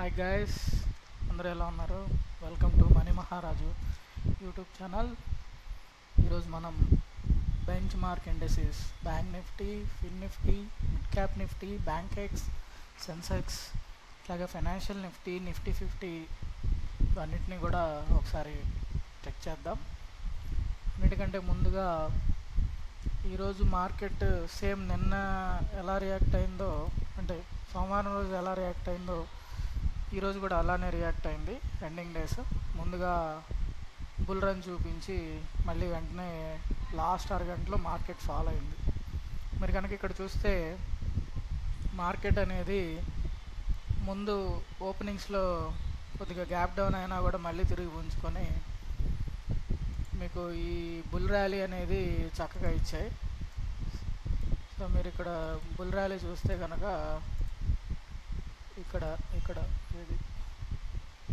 Hi guys అందరూ ఎలా ఉన్నారు? Welcome to money Maharaju YouTube channel ఈరోజు మనం benchmark indices bank Nifty fin Nifty mid cap Nifty Bankex Sensex ఇట్లాగే financial Nifty Nifty fifty ఇవన్నిటిని కూడా ఒకసారి చెక్ చేద్దాం. అన్నిటికంటే ముందుగా ఈరోజు మార్కెట్ సేమ్ నిన్న ఎలా రియాక్ట్ అయిందో అంటే సోమవారం రోజు ఎలా రియాక్ట్ అయిందో ఈరోజు కూడా అలానే రియాక్ట్ అయింది ఎండింగ్ డేస్ ముందుగా బుల్ రన్ చూపించి మళ్ళీ వెంటనే లాస్ట్ అరగంటలో మార్కెట్ ఫాల్ అయింది. మీరు కనుక ఇక్కడ చూస్తే మార్కెట్ అనేది ముందు ఓపెనింగ్స్లో కొద్దిగా గ్యాప్ డౌన్ అయినా కూడా మళ్ళీ తిరిగి ఉంచుకొని మీకు ఈ బుల్ ర్యాలీ అనేది చక్కగా ఇచ్చాయి. సో మీరు ఇక్కడ బుల్ ర్యాలీ చూస్తే కనుక ఇక్కడ ఇక్కడ ఇది.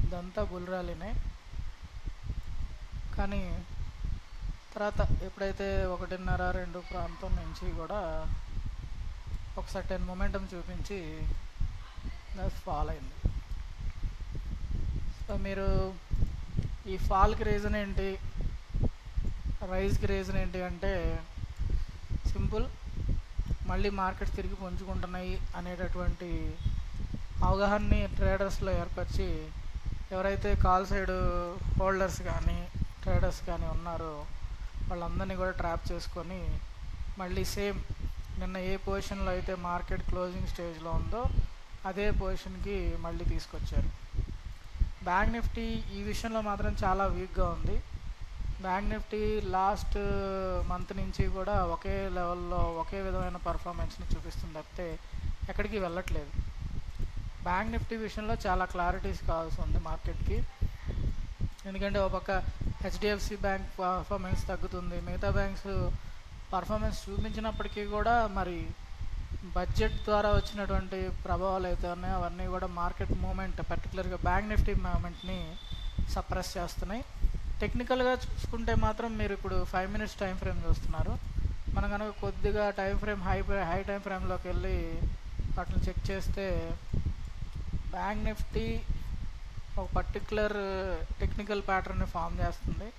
ఇదంతా గుల్రాలినే. కానీ తర్వాత ఎప్పుడైతే ఒకటిన్నర రెండు ప్రాంతం నుంచి కూడా ఒక సర్టెన్ మొమెంటం చూపించి ఫాల్ అయింది. సో మీరు ఈ ఫాల్కి రీజన్ ఏంటి? రైజ్కి రీజన్ ఏంటి అంటే సింపుల్ మళ్ళీ మార్కెట్స్ తిరిగి పుంజుకుంటున్నాయి అనేటటువంటి అవగాహనని ట్రేడర్స్లో ఏర్పరిచి ఎవరైతే కాల్ సైడ్ హోల్డర్స్ కానీ ట్రేడర్స్ కానీ ఉన్నారో వాళ్ళందరినీ కూడా ట్రాప్ చేసుకొని మళ్ళీ సేమ్ నిన్న ఏ పొజిషన్లో అయితే మార్కెట్ క్లోజింగ్ స్టేజ్లో ఉందో అదే పొజిషన్కి మళ్ళీ తీసుకొచ్చారు. బ్యాంక్ నిఫ్టీ ఈ విషయంలో మాత్రం చాలా వీక్గా ఉంది. బ్యాంక్ నిఫ్టీ లాస్ట్ మంత్ నుంచి కూడా ఒకే లెవెల్లో ఒకే విధమైన పర్ఫార్మెన్స్ని చూపిస్తుంది తప్పితే ఎక్కడికి వెళ్ళట్లేదు. బ్యాంక్ నిఫ్టీ విషయంలో చాలా క్లారిటీస్ కావాల్సి ఉంది మార్కెట్కి. ఎందుకంటే ఒక పక్క హెచ్డిఎఫ్సి బ్యాంక్ పర్ఫార్మెన్స్ తగ్గుతుంది. మిగతా బ్యాంక్స్ పర్ఫార్మెన్స్ చూపించినప్పటికీ కూడా మరి బడ్జెట్ ద్వారా వచ్చినటువంటి ప్రభావాలు అయితే ఉన్నాయో అవన్నీ కూడా మార్కెట్ మూమెంట్ పర్టికులర్గా బ్యాంక్ నిఫ్టీ మూమెంట్ని సప్రెస్ చేస్తున్నాయి. టెక్నికల్గా చూసుకుంటే మాత్రం మీరు ఇప్పుడు ఫైవ్ మినిట్స్ టైం ఫ్రేమ్ చూస్తున్నారు. మనం కనుక కొద్దిగా time frame high high time ఫ్రేమ్లోకి వెళ్ళి వాటిని చెక్ చేస్తే బ్యాంక్ నిఫ్టీ ఒక పర్టికులర్ టెక్నికల్ ప్యాటర్న్ని ఫామ్ చేస్తుంది.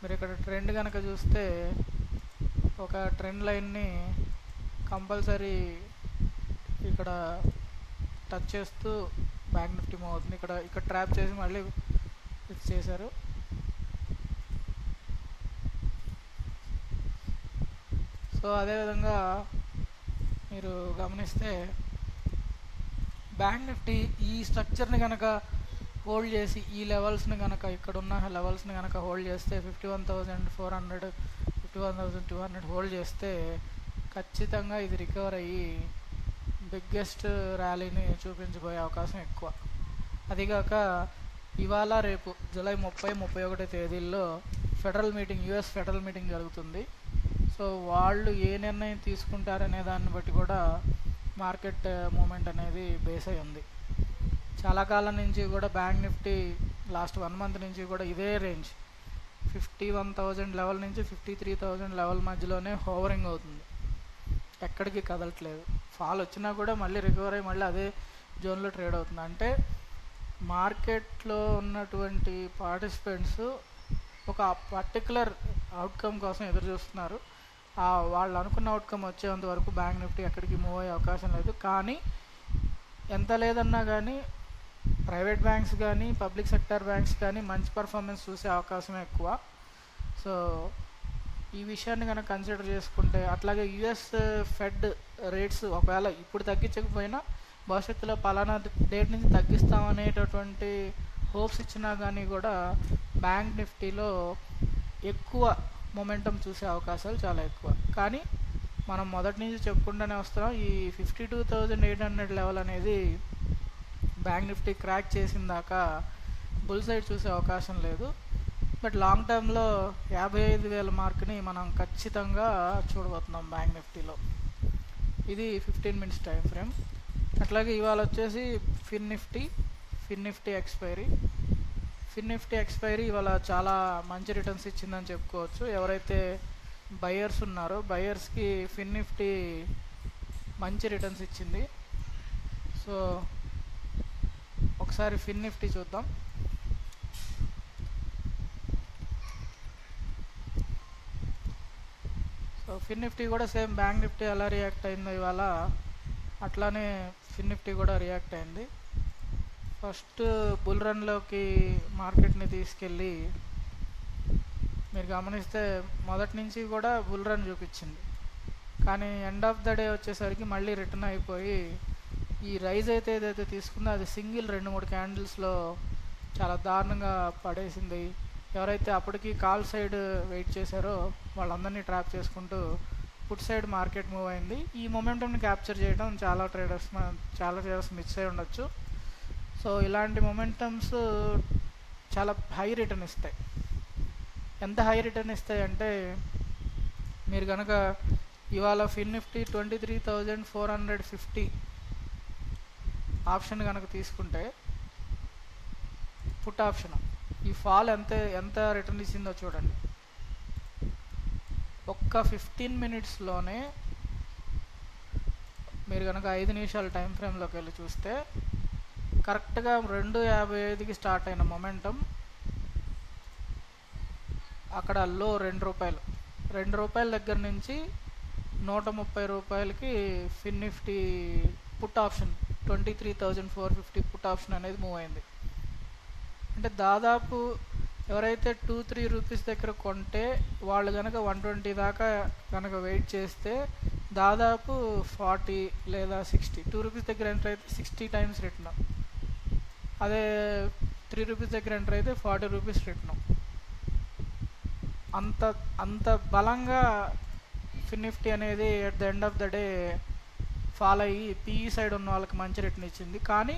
మీరు ఇక్కడ ట్రెండ్ కనుక చూస్తే ఒక ట్రెండ్ లైన్ని కంపల్సరీ ఇక్కడ టచ్ చేస్తూ బ్యాంక్ నిఫ్టీ మూవ్ అవుతుంది. ఇక్కడ ఇక్కడ ట్రాప్ చేసి మళ్ళీ ఇది చేశారు. సో అదేవిధంగా మీరు గమనిస్తే బ్యాంక్ నిఫ్టీ ఈ స్ట్రక్చర్ని కనుక హోల్డ్ చేసి ఈ లెవెల్స్ని కనుక ఇక్కడున్న లెవెల్స్ని కనుక హోల్డ్ చేస్తే fifty one thousand four hundred fifty one thousand two hundred hold చేస్తే ఖచ్చితంగా ఇది రికవర్ అయ్యి బిగ్గెస్ట్ ర్యాలీని చూపించబోయే అవకాశం ఎక్కువ. అదిగాక ఇవాళ రేపు జూలై ముప్పై ముప్పై ఒకటో తేదీల్లో federal meeting US federal meeting జరుగుతుంది. సో వాళ్ళు ఏ నిర్ణయం తీసుకుంటారనే దాన్ని బట్టి కూడా మార్కెట్ మూమెంట్ uh, అనేది బేస్ అయి ఉంది. చాలా కాలం నుంచి కూడా bank Nifty last one month నుంచి కూడా ఇదే range fifty one thousand level నుంచి ఫిఫ్టీ త్రీ థౌజండ్ లెవెల్ మధ్యలోనే హోవరింగ్ అవుతుంది. ఎక్కడికి కదలట్లేదు. ఫాల్ వచ్చినా కూడా మళ్ళీ రికవర్ అయ్యి మళ్ళీ అదే జోన్లో ట్రేడ్ అవుతుంది. అంటే మార్కెట్లో ఉన్నటువంటి పార్టిసిపెంట్స్ ఒక పర్టికులర్ అవుట్కమ్ కోసం ఎదురు చూస్తున్నారు. వాళ్ళు అనుకున్న అవుట్కమ్ వచ్చేంత వరకు బ్యాంక్ నిఫ్టీ ఎక్కడికి మూవ్ అయ్యే అవకాశం లేదు. కానీ ఎంత లేదన్నా కానీ ప్రైవేట్ బ్యాంక్స్ కానీ పబ్లిక్ సెక్టర్ బ్యాంక్స్ కానీ మంచి పర్ఫార్మెన్స్ చూసే అవకాశం ఎక్కువ. సో ఈ విషయాన్ని కనుక కన్సిడర్ చేసుకుంటే అట్లాగే యుఎస్ ఫెడ్ రేట్స్ ఒకవేళ ఇప్పుడు తగ్గించకపోయినా భవిష్యత్తులో పలానా డేట్ నుంచి తగ్గిస్తామనేటటువంటి హోప్స్ ఇచ్చినా కానీ కూడా బ్యాంక్ నిఫ్టీలో ఎక్కువ మొమెంటం చూసే అవకాశాలు చాలా ఎక్కువ. కానీ మనం మొదటి నుంచి చెప్పుకుంటూనే వస్తున్నాం ఈ fifty two thousand eight hundred level అనేది బ్యాంక్ నిఫ్టీ క్రాక్ చేసిన దాకా బుల్ సైడ్ చూసే అవకాశం లేదు. బట్ లాంగ్ టర్మ్లో యాభై ఐదు వేల మార్క్ని మనం ఖచ్చితంగా చూడబోతున్నాం బ్యాంక్ నిఫ్టీలో ఇది ఫిఫ్టీన్ మినిట్స్ టైం ఫ్రేమ్ అట్లాగే ఇవాళ వచ్చేసి fin Nifty fin Nifty expiry fin Nifty expiry ఇవాళ చాలా మంచి రిటర్న్స్ ఇచ్చిందని చెప్పుకోవచ్చు. ఎవరైతే బయర్స్ ఉన్నారో బయర్స్కి ఫిన్ నిఫ్టీ మంచి రిటర్న్స్ ఇచ్చింది. సో ఒకసారి ఫిన్ నిఫ్టీ చూద్దాం. సో ఫిన్ నిఫ్టీ కూడా సేమ్ బ్యాంక్ నిఫ్టీ ఎలా రియాక్ట్ అయిందో ఇవాళ అట్లానే ఫిన్ నిఫ్టీ కూడా రియాక్ట్ అయింది. ఫస్ట్ బుల్ రన్లోకి మార్కెట్ని తీసుకెళ్ళి మీరు గమనిస్తే మొదటి నుంచి కూడా బుల్ రన్ చూపించింది. కానీ ఎండ్ ఆఫ్ ద డే వచ్చేసరికి మళ్ళీ రిటర్న్ అయిపోయి ఈ రైజ్ అయితే ఏదైతే తీసుకుందో అది సింగిల్ రెండు మూడు క్యాండిల్స్లో చాలా దారుణంగా పడేసింది. ఎవరైతే అప్పటికి కాల్ సైడ్ వెయిట్ చేశారో వాళ్ళందరినీ ట్రాప్ చేసుకుంటూ ఫుడ్ సైడ్ మార్కెట్ మూవ్ అయింది. ఈ మొమెంటమ్ని క్యాప్చర్ చేయడం చాలా ట్రేడర్స్ చాలా ట్రేడర్స్ మిస్ అయి ఉండొచ్చు. సో ఇలాంటి మొమెంటమ్స్ చాలా హై రిటర్న్ ఇస్తాయి. ఎంత హై రిటర్న్ ఇస్తాయి అంటే మీరు కనుక ఇవాళ fin Nifty twenty three thousand four hundred fifty option కనుక తీసుకుంటే పుట్ ఆప్షన్ ఈ ఫాల్ ఎంత ఎంత రిటర్న్ ఇచ్చిందో చూడండి. ఒక్క ఫిఫ్టీన్ మినిట్స్లోనే మీరు కనుక ఐదు నిమిషాల టైం ఫ్రేమ్లోకి వెళ్ళి చూస్తే కరెక్ట్గా రెండు యాభై ఐదుకి స్టార్ట్ అయిన మొమెంటం. అక్కడ లో రెండు రూపాయలు. రెండు రూపాయల దగ్గర నుంచి నూట ముప్పై రూపాయలకి fin Nifty put option twenty three thousand four fifty put option అనేది మూవ్ అయింది. అంటే దాదాపు ఎవరైతే టూ త్రీ రూపీస్ దగ్గర కొంటే వాళ్ళు కనుక వన్ ట్వంటీ దాకా కనుక వెయిట్ చేస్తే దాదాపు ఫార్టీ లేదా సిక్స్టీ. టూ రూపీస్ దగ్గర ఎంటర్ అయితే సిక్స్టీ టైమ్స్ రిటర్న్. అదే త్రీ రూపీస్ దగ్గర ఎంటర్ అయితే ఫార్టీ రూపీస్ రిటర్న్. అంత అంత బలంగా ఫిన్ నిఫ్టీ అనేది at the end of the day follow అయ్యి పీఈ సైడ్ ఉన్న వాళ్ళకి మంచి రిటర్న్ ఇచ్చింది. కానీ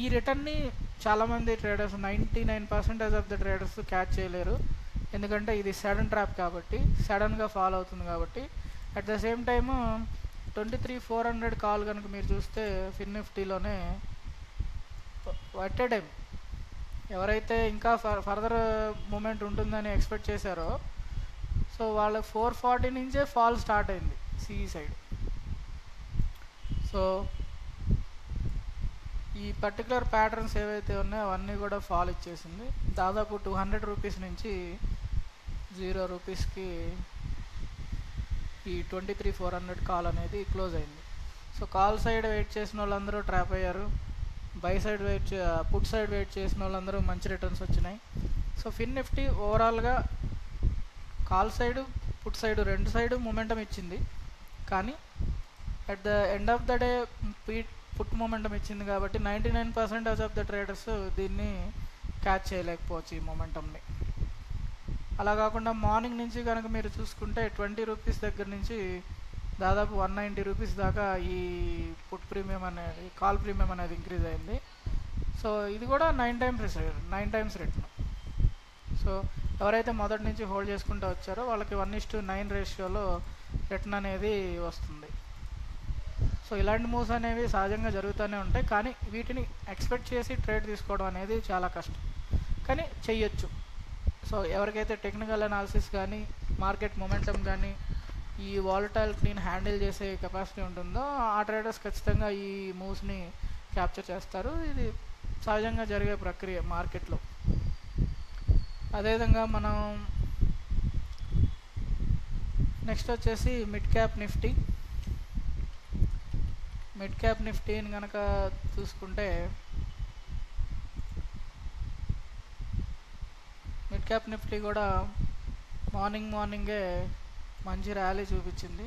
ఈ రిటర్న్ని చాలామంది traders ninety nine percentage of the traders catch చేయలేరు. ఎందుకంటే ఇది సడన్ ట్రాప్ కాబట్టి సడన్గా ఫాలో అవుతుంది కాబట్టి. At the same time twenty three four hundred call కనుక మీరు చూస్తే ఫిన్ నిఫ్టీలోనే వాట్ ఎ టైం ఎవరైతే ఇంకా ఫర్దర్ మూమెంట్ ఉంటుందని ఎక్స్పెక్ట్ చేశారో సో వాళ్ళ ఫోర్ ఫార్టీ నుంచే ఫాల్ స్టార్ట్ అయింది సిఈ సైడ్ సో ఈ పర్టికులర్ ప్యాటర్న్స్ ఏవైతే ఉన్నాయో అవన్నీ కూడా ఫాల్ ఇచ్చేసింది. దాదాపు టూ హండ్రెడ్ రూపీస్ నుంచి జీరో రూపీస్కి ఈ twenty three four hundred call అనేది క్లోజ్ అయింది. సో కాల్ సైడ్ వెయిట్ చేసిన వాళ్ళందరూ ట్రాప్ అయ్యారు. Buy side wait put side wait చేసిన వాళ్ళందరూ మంచి రిటర్న్స్ వచ్చినాయి. సో ఫిన్ నిఫ్టీ ఓవరాల్గా కాల్ సైడ్ పుట్ సైడ్ రెండు సైడ్ మూమెంటం ఇచ్చింది. కానీ at the end of the day Pete put momentum ఇచ్చింది కాబట్టి ninety nine percentage of the traders దీన్ని క్యాచ్ చేయలేకపోవచ్చు ఈ మూమెంటంని. అలా కాకుండా మార్నింగ్ నుంచి కనుక మీరు చూసుకుంటే ట్వంటీ రూపీస్ దగ్గర నుంచి దాదాపు వన్ నైంటీ రూపీస్ దాకా ఈ పుట్ ప్రీమియం అనేది కాల్ ప్రీమియం అనేది ఇంక్రీజ్ అయింది. సో ఇది కూడా nine times nine times return so ఎవరైతే మొదటి నుంచి హోల్డ్ చేసుకుంటూ వచ్చారో వాళ్ళకి వన్ ఇస్ టు నైన్ రేషియోలో రిటర్న్ అనేది వస్తుంది. సో ఇలాంటి మూవ్స్ అనేవి సహజంగా జరుగుతూనే ఉంటాయి కానీ వీటిని ఎక్స్పెక్ట్ చేసి ట్రేడ్ తీసుకోవడం అనేది చాలా కష్టం. కానీ చెయ్యొచ్చు. సో ఎవరికైతే టెక్నికల్ అనాలిసిస్ కానీ మార్కెట్ మొమెంటం కానీ ఈ వాలటాలిటీని హ్యాండిల్ చేసే కెపాసిటీ ఉంటుందో ఆ ట్రేడర్స్ ఖచ్చితంగా ఈ మూవ్స్ని క్యాప్చర్ చేస్తారు. ఇది సహజంగా జరిగే ప్రక్రియ మార్కెట్లో. అదేవిధంగా మనం నెక్స్ట్ వచ్చేసి mid cap Nifty mid cap నిఫ్టీని కనుక చూసుకుంటే మిడ్ క్యాప్ నిఫ్టీ కూడా మార్నింగ్ మార్నింగే మంచి ర్యాలీ చూపించింది.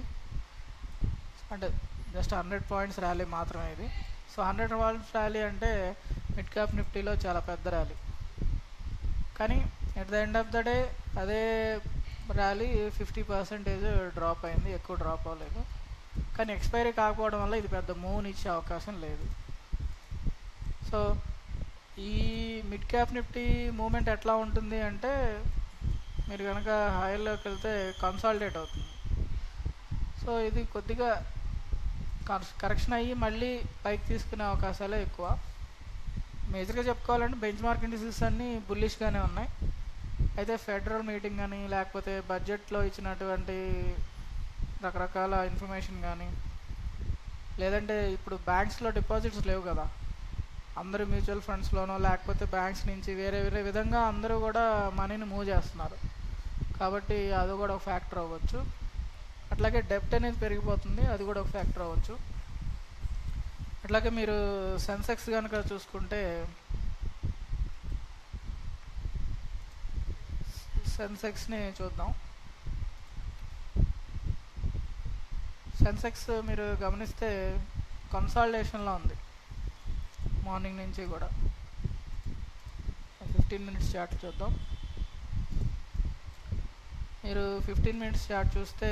అంటే జస్ట్ హండ్రెడ్ పాయింట్స్ ర్యాలీ మాత్రమే ఇది. సో హండ్రెడ్ పాయింట్స్ ర్యాలీ అంటే మిడ్ క్యాప్ నిఫ్టీలో చాలా పెద్ద ర్యాలీ. కానీ at the end of the day అదే ర్యాలీ ఫిఫ్టీ పర్సెంటేజ్ డ్రాప్ అయింది ఎక్కువ డ్రాప్ అవ్వలేదు. కానీ ఎక్స్పైరీ కాకపోవడం వల్ల ఇది పెద్ద మూవ్ని ఇచ్చే అవకాశం లేదు. సో ఈ మిడ్ క్యాప్ నిఫ్టీ మూమెంట్ ఎట్లా ఉంటుంది అంటే మీరు కనుక ఆయిల్లోకి వెళ్తే కన్సాలిడేట్ అవుతుంది. సో ఇది కొద్దిగా కరెక్షన్ అయ్యి మళ్ళీ పైకి తీసుకునే అవకాశాలే ఎక్కువ. మేజర్గా చెప్పుకోవాలంటే బెంచ్ మార్క్ ఇండిసెస్ అన్నీ బుల్లిష్గానే ఉన్నాయి. అయితే ఫెడరల్ మీటింగ్ కానీ లేకపోతే బడ్జెట్లో ఇచ్చినటువంటి రకరకాల ఇన్ఫర్మేషన్ కానీ లేదంటే ఇప్పుడు బ్యాంక్స్లో డిపాజిట్స్ లేవు కదా. అందరూ మ్యూచువల్ ఫండ్స్లోనో లేకపోతే బ్యాంక్స్ నుంచి వేరే వేరే విధంగా అందరూ కూడా మనీని మూవ్ చేస్తున్నారు. కాబట్టి అది కూడా ఒక ఫ్యాక్టర్ అవ్వచ్చు. అట్లాగే డెప్ట్ అనేది పెరిగిపోతుంది అది కూడా ఒక ఫ్యాక్టర్ అవ్వచ్చు. అట్లాగే మీరు సెన్సెక్స్ కనుక చూసుకుంటే సెన్సెక్స్ని చూద్దాం. సెన్సెక్స్ మీరు గమనిస్తే కన్సాలిడేషన్లో ఉంది. మార్నింగ్ నుంచి కూడా. ఫిఫ్టీన్ మినిట్స్ చార్ట్ చూద్దాం. మీరు ఫిఫ్టీన్ మినిట్స్ చాట్ చూస్తే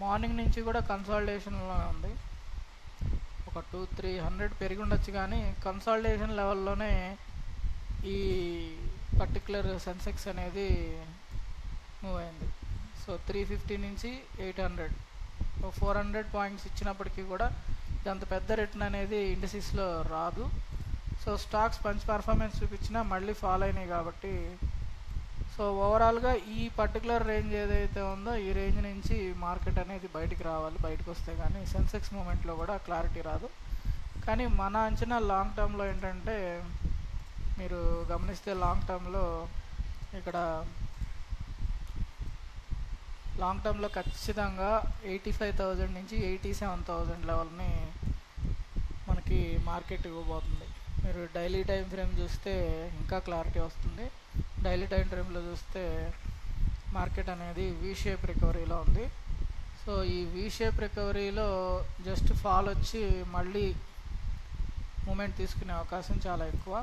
మార్నింగ్ నుంచి కూడా కన్సాలిడేషన్లో ఉంది. ఒక టూ త్రీ హండ్రెడ్ పెరిగి ఉండొచ్చు కానీ కన్సాలిడేషన్ లెవెల్లోనే ఈ పర్టికులర్ సెన్సెక్స్ అనేది మూవ్ అయింది. సో త్రీ ఫిఫ్టీ నుంచి eight hundred four hundred points ఇచ్చినప్పటికీ కూడా అంత పెద్ద రిటర్న్ అనేది ఇండస్ట్రీస్లో రాదు. సో స్టాక్స్ మంచి పర్ఫార్మెన్స్ చూపించినా మళ్ళీ ఫాలో అయినాయి కాబట్టి సో ఓవరాల్గా ఈ పర్టికులర్ రేంజ్ ఏదైతే ఉందో ఈ రేంజ్ నుంచి మార్కెట్ అనేది బయటికి రావాలి. బయటకు వస్తే కానీ సెన్సెక్స్ మూమెంట్లో కూడా క్లారిటీ రాదు. కానీ మన అంచనా లాంగ్ టర్మ్లో ఏంటంటే మీరు గమనిస్తే లాంగ్ టర్మ్లో ఇక్కడ లాంగ్ టర్మ్లో ఖచ్చితంగా ఎయిటీ ఫైవ్ థౌజండ్ నుంచి ఎయిటీ సెవెన్ థౌజండ్ లెవెల్ని మనకి మార్కెట్ ఇవ్వబోతుంది. మీరు డైలీ టైం ఫ్రేమ్ చూస్తే ఇంకా క్లారిటీ వస్తుంది. డైలీ టైం ఫ్రేమ్లో చూస్తే మార్కెట్ అనేది వీ షేప్ రికవరీలో ఉంది. సో ఈ వీ షేప్ రికవరీలో జస్ట్ ఫాల్ వచ్చి మళ్ళీ మూమెంట్ తీసుకునే అవకాశం చాలా ఎక్కువ.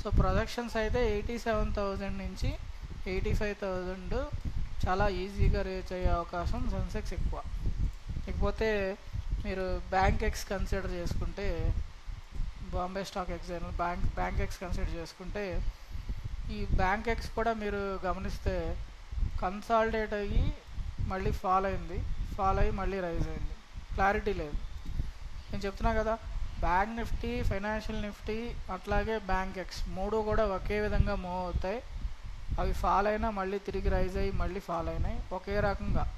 సో ప్రొజెక్షన్స్ అయితే ఎయిటీ సెవెన్ థౌజండ్ నుంచి ఎయిటీ ఫైవ్ థౌజండ్ చాలా ఈజీగా రీచ్ అయ్యే అవకాశం సెన్సెక్స్ ఎక్కువ. ఇకపోతే మీరు బ్యాంక్ ఎక్స్ కన్సిడర్ చేసుకుంటే Bombay stock exchange bank Bankex consider చేసుకుంటే ఈ బ్యాంక్ ఎక్స్ కూడా మీరు గమనిస్తే కన్సాలిడేట్ అయ్యి మళ్ళీ ఫాల్ అయింది. ఫాల్ అయ్యి మళ్ళీ రైజ్ అయింది. క్లారిటీ లేదు. నేను చెప్తున్నా కదా బ్యాంక్ నిఫ్టీ ఫైనాన్షియల్ నిఫ్టీ అట్లాగే బ్యాంక్ ఎక్స్ మూడు కూడా ఒకే విధంగా మూవ్ అవుతాయి. అవి ఫాల్ అయినా మళ్ళీ తిరిగి రైజ్ అయ్యి మళ్ళీ ఫాల్ అయినాయి. ఒకే రకంగా.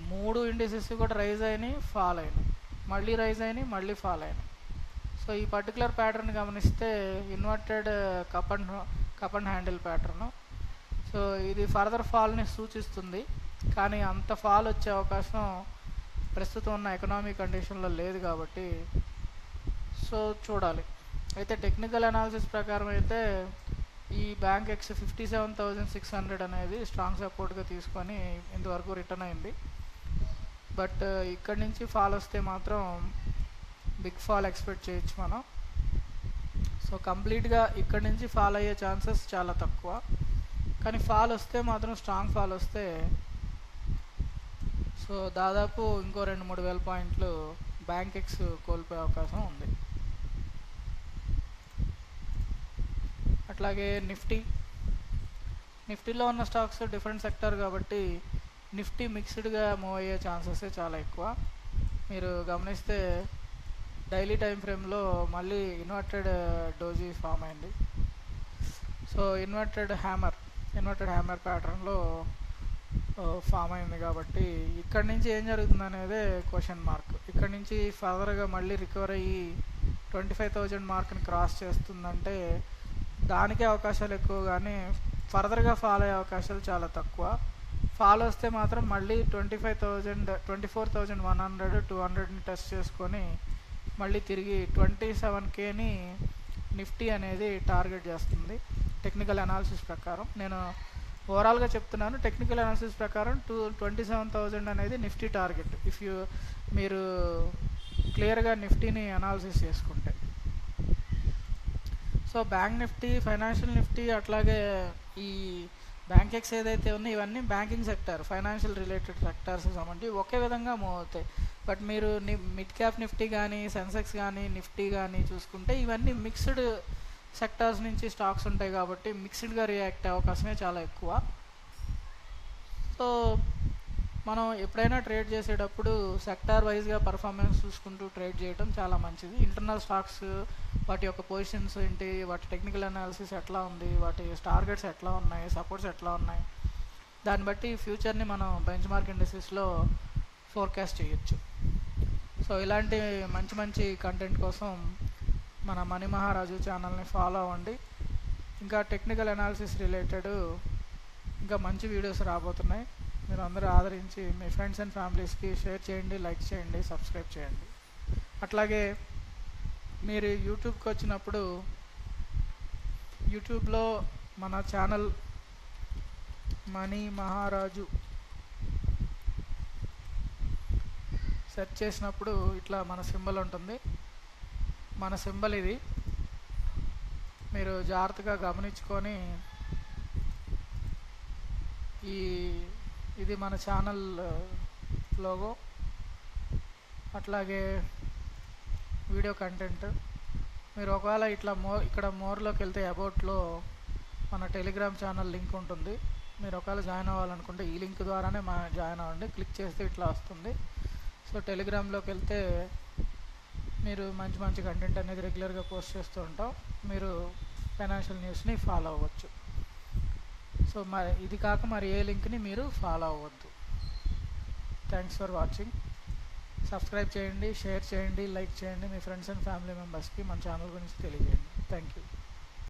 మూడు ఇండిసెస్ కూడా రైజ్ అయినాయి ఫాల్ అయినాయి. మళ్ళీ రైజ్ అయినాయి మళ్ళీ ఫాల్ అయినాయి. సో ఈ పర్టికులర్ ప్యాటర్న్ గమనిస్తే inverted cup and cup and handle pattern so ఇది ఫర్దర్ ఫాల్ని సూచిస్తుంది. కానీ అంత ఫాల్ వచ్చే అవకాశం ప్రస్తుతం ఉన్న ఎకనామిక్ కండిషన్లో లేదు కాబట్టి సో చూడాలి. అయితే టెక్నికల్ అనాలిసిస్ ప్రకారం అయితే ఈ Bankex fifty seven thousand six hundred అనేది స్ట్రాంగ్ సపోర్ట్గా తీసుకొని ఇంతవరకు రిటర్న్ అయింది. బట్ uh, ఇక్కడి నుంచి ఫాల్ వస్తే మాత్రం బిగ్ ఫాల్ ఎక్స్పెక్ట్ చేయొచ్చు మనం. సో కంప్లీట్గా ఇక్కడ నుంచి ఫాల్ అయ్యే ఛాన్సెస్ చాలా తక్కువ. కానీ ఫాల్ వస్తే మాత్రం స్ట్రాంగ్ ఫాల్ వస్తే సో దాదాపు ఇంకో రెండు మూడు వేల పాయింట్లు బ్యాంక్ ఎక్స్ కోల్పోయే అవకాశం ఉంది. అట్లాగే నిఫ్టీ. నిఫ్టీలో ఉన్న స్టాక్స్ డిఫరెంట్ సెక్టర్ కాబట్టి నిఫ్టీ మిక్స్డ్గా మూవ్ అయ్యే ఛాన్సెస్ చాలా ఎక్కువ. మీరు గమనిస్తే డైలీ టైం ఫ్రేమ్లో మళ్ళీ ఇన్వర్టెడ్ డోజీ ఫామ్ అయింది. So inverted hammer inverted hammer ప్యాటర్న్లో ఫామ్ అయింది కాబట్టి ఇక్కడ నుంచి ఏం జరుగుతుంది అనేదే క్వశ్చన్ మార్క్. ఇక్కడ నుంచి ఫర్దర్గా మళ్ళీ రికవర్ అయ్యి ట్వంటీ ఫైవ్ థౌజండ్ మార్క్ని క్రాస్ చేస్తుందంటే దానికే అవకాశాలు ఎక్కువ కానీ ఫర్దర్గా ఫాల్ అయ్యే అవకాశాలు చాలా తక్కువ. ఫాల్ వస్తే మాత్రం మళ్ళీ twenty five thousand twenty four thousand one hundred two హండ్రెడ్ని test చేసుకొని మళ్ళీ తిరిగి ట్వంటీ సెవెన్ కేని నిఫ్టీ అనేది టార్గెట్ చేస్తుంది. టెక్నికల్ అనాలిసిస్ ప్రకారం. నేను ఓవరాల్గా చెప్తున్నాను టెక్నికల్ అనాలిసిస్ ప్రకారం టూ ట్వంటీ సెవెన్ థౌజండ్ అనేది నిఫ్టీ టార్గెట్. ఇఫ్ యూ మీరు క్లియర్గా నిఫ్టీని అనాలిసిస్ చేసుకుంటే. So bank Nifty financial Nifty అట్లాగే ఈ బ్యాంక్ ఎక్స్ ఏదైతే ఉన్నాయో ఇవన్నీ banking sector financial related sectors సంబంధించి ఒకే విధంగా మూవ్ అవుతాయి. బట్ మీరు మిడ్ క్యాప్ నిఫ్టీ కానీ సెన్సెక్స్ కానీ నిఫ్టీ కానీ చూసుకుంటే ఇవన్నీ మిక్స్డ్ సెక్టార్స్ నుంచి స్టాక్స్ ఉంటాయి కాబట్టి మిక్స్డ్గా రియాక్ట్ అవకాశమే చాలా ఎక్కువ. సో మనం ఎప్పుడైనా ట్రేడ్ చేసేటప్పుడు సెక్టార్ వైజ్గా పర్ఫార్మెన్స్ చూసుకుంటూ ట్రేడ్ చేయడం చాలా మంచిది. ఇంటర్నల్ స్టాక్స్ వాటి యొక్క పొజిషన్స్ ఏంటి వాటి టెక్నికల్ అనాలిసిస్ ఎట్లా ఉంది వాటి టార్గెట్స్ ఎట్లా ఉన్నాయి సపోర్ట్స్ ఎట్లా ఉన్నాయి దాన్ని బట్టి ఫ్యూచర్ని మనం బెంచ్ మార్క్ ఇండస్ట్రీస్లో ఫోర్కాస్ట్ చేయొచ్చు. సో ఇలాంటి మంచి మంచి కంటెంట్ కోసం మన మణి మహారాజు ఛానల్ని ఫాలో అవ్వండి. ఇంకా టెక్నికల్ అనాలిసిస్ రిలేటెడ్ ఇంకా మంచి వీడియోస్ రాబోతున్నాయి. మీరు అందరూ ఆదరించి మీ ఫ్రెండ్స్ అండ్ ఫ్యామిలీస్కి షేర్ చేయండి లైక్ చేయండి సబ్స్క్రైబ్ చేయండి. అట్లాగే మీరు యూట్యూబ్కి వచ్చినప్పుడు యూట్యూబ్లో మన ఛానల్ మణి మహారాజు సెర్చ్ చేసినప్పుడు ఇట్లా మన సింబల్ ఉంటుంది. మన సింబల్ ఇది. మీరు జాగ్రత్తగా గమనించుకొని ఈ ఇది మన ఛానల్ లోగో అట్లాగే వీడియో కంటెంట్. మీరు ఒకవేళ ఇట్లా మో ఇక్కడ మోర్లోకి వెళ్తే అబౌట్లో మన టెలిగ్రామ్ ఛానల్ లింక్ ఉంటుంది. మీరు ఒకవేళ జాయిన్ అవ్వాలనుకుంటే ఈ లింక్ ద్వారానే మా జాయిన్ అవ్వండి. క్లిక్ చేస్తే ఇట్లా వస్తుంది. సో టెలిగ్రామ్లోకి వెళ్తే మీరు మంచి మంచి కంటెంట్ అనేది రెగ్యులర్గా పోస్ట్ చేస్తూ ఉంటాం. మీరు ఫైనాన్షియల్ న్యూస్ని ఫాలో అవ్వచ్చు. సో మరి ఇది కాక మరి ఏ లింక్ని మీరు ఫాలో అవ్వద్దు. Thanks for watching. సబ్స్క్రైబ్ చేయండి షేర్ చేయండి లైక్ చేయండి. మీ ఫ్రెండ్స్ అండ్ ఫ్యామిలీ మెంబర్స్కి మన ఛానల్ గురించి తెలియజేయండి. Thank you.